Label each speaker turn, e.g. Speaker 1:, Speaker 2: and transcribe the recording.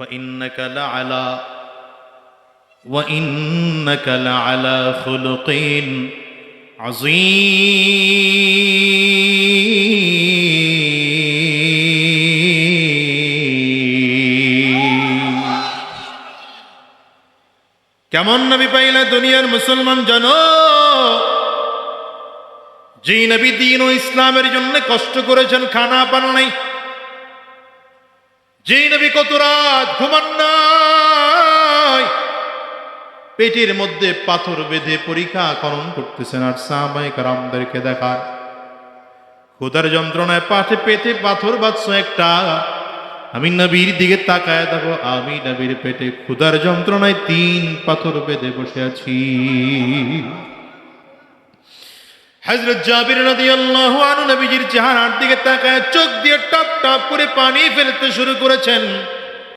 Speaker 1: وإنك لعلى وإنك لعلى خلق عظيم কেমন নবী পাইলা দুনিয়ার মুসলমান জানো যে নবী দিন ও ইসলামের জন্য কষ্ট করেছেন খানা পান নাই যে নবী কত রাত ঘুমান নাই। পেটের মধ্যে পাথর বেঁধে পরীক্ষা করণ করতেছেন আর সাহাবাই কারামদেরকে দেখার। ক্ষুধার যন্ত্রণায় পাঠে পেটে পাথর বাঁধছ একটা। আমি নবীর দিকে তাকায় দেখো, আমি নবীর পেটে ক্ষুধার যন্ত্রণায় তিন পাথর বেঁধে বসে আছি। হযরত জাবির নদী আল্লাহ আনু নবীজির চেহারার দিকে তাকায়, চোখ দিয়ে টপ টপ করে পানি ফেলতে শুরু করেছেন।